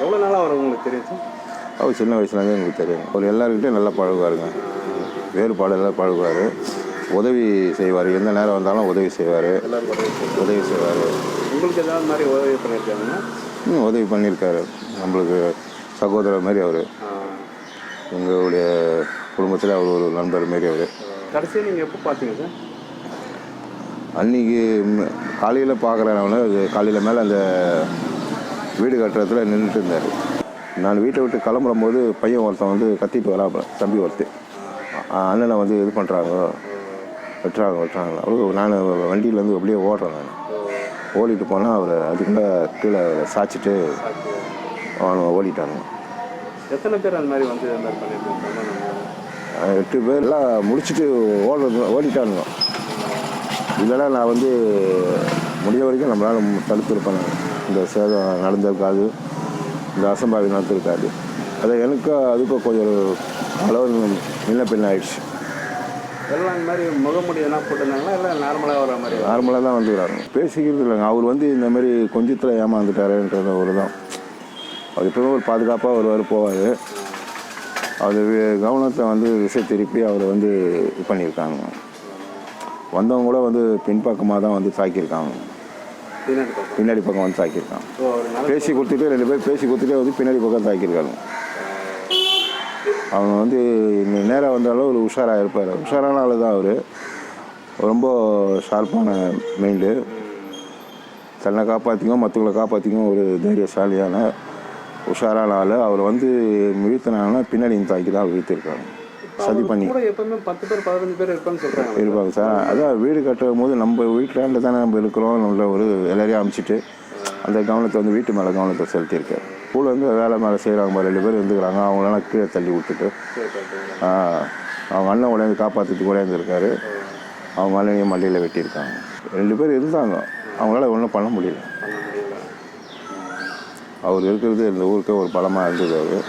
எவ்வளோ நாளாக அவர் உங்களுக்கு தெரியும் அவர் சின்ன வயசுலேருந்தே எங்களுக்கு தெரியும். அவர் எல்லாருக்கிட்டையும் நல்லா பழகுவாருங்க. வேறுபாடு எல்லாம் பழகுவார். உதவி செய்வார். எந்த நேரம் வந்தாலும் உதவி செய்வார். உதவி செய்வார். உங்களுக்கு ஏதாவது மாதிரி உதவி பண்ணியிருக்காங்கன்னா ம், உதவி பண்ணியிருக்காரு நம்மளுக்கு சகோதரர் மாதிரி அவர். எங்களுடைய குடும்பத்தில் அவர் ஒரு நண்பர் மாரி அவர். கடைசியாக நீங்கள் எப்போ பார்த்தீங்க சார்? அன்றைக்கி காலையில் பார்க்குறவன காலையில் மேலே அந்த வீடு கட்டுறதுல நின்றுட்டு இருந்தார். நான் வீட்டை விட்டு கிளம்புறம் போது பையன் ஒருத்தன் வந்து கத்திட்டு வராப்ப தம்பி ஒருத்தன் அ- அண்ணனை வந்து இது பண்ணுறாங்க வெட்டுறாங்க வெட்டுறாங்க. அவரு நான் வண்டியிலேருந்து அப்படியே ஓடுறேன் நான். ஓடிட்டு போனால் அவர் அதுக்குள்ளே கீழே சாய்ச்சிட்டு அவனை ஓடிட்டாங்க எத்தனை பேர் அந்த மாதிரி வந்து எட்டு பேர். எல்லாம் முடிச்சுட்டு ஓடுறது ஓடிட்டானுங்க. இல்லைன்னா நான் வந்து முடிய வரைக்கும் நம்மளால் தடுத்துருப்பேன் இந்த சேதம் நடந்திருக்காது. இந்த அசம்பாவி நடந்திருக்காது. அது எனக்கு அதுக்கும் கொஞ்சம் அளவு முன்ன பின்ன ஆயிடுச்சு. எல்லாம் இந்த மாதிரி முகமுடி எதனா போட்டிருந்தாங்களா? இல்லை நார்மலாக வர மாதிரி நார்மலாக தான் வந்துக்கிறாங்க பேசிக்கிறது இல்லைங்க. அவர் வந்து இந்த மாதிரி கொஞ்சத்தில் ஏமாந்துட்டாருன்றது ஒரு தான் அவர் எப்பவுமே ஒரு பாதுகாப்பாக வருவார் போவார். வி- கவனத்தை வந்து திசை திருப்பி அவர் வந்து இது பண்ணியிருக்காங்க. வந்தவங்க கூட வந்து பின்பக்கமாக தான் வந்து தாக்கியிருக்காங்க. பின்னாடி பக்கம். வந்து நல்ல பேசி கொடுத்துட்டு ரெண்டு பேர் பேசி கொடுத்துட்டே வந்து பின்னாடி பக்கம் தாக்கியிருக்காங்க அவங்க வந்து நேராக வந்தாலும் ஒரு உஷாராக இருப்பார். உஷாரான ஆள் தான் அவர். ரொம்ப ஷார்ப்பான மைண்டு தன்னை காப்பாற்றிக்கும் மற்றவங்களை காப்பாற்றிக்கும் ஒரு தைரியசாலியான உஷாரான ஆள். அவர் வந்து வீழ்த்தினாங்கன்னா பின்னாடி தாக்கி தான் வீழ்த்திருக்காங்க சதி பண்ணி. கூட எப்பவுமே பத்து பேர் பதினஞ்சு பேர் இருப்பான்னு சொல்கிறாங்க இருப்பாங்க சார். அதான் வீடு கட்டும் போது நம்ம வீட்டில் தானே நம்ம இருக்கிறோம் நம்மள ஒரு எல்லாரையும் அமுச்சிட்டு அந்த கவனத்தை வந்து வீட்டு மேலே கவனத்தை செலுத்தியிருக்காரு ஸ்கூலில் வந்து வேலை மேலே செய்கிறாங்க ரெண்டு பேர் இருந்துக்கிறாங்க. அவங்களெல்லாம் கீழே தள்ளி விட்டுட்டு அவங்க அண்ணன் உடனே காப்பாற்றுறதுக்கு கூட இருந்திருக்காரு. அவங்க மண்ணையும் மல்லியில் வெட்டியிருக்காங்க. ரெண்டு பேர் இருந்தாங்க. அவங்களால ஒன்றும் பண்ண முடியல. பண்ண முடியல. அவர் இருக்கிறது இந்த ஊருக்கு ஒரு பலமாக இருந்தது அவர்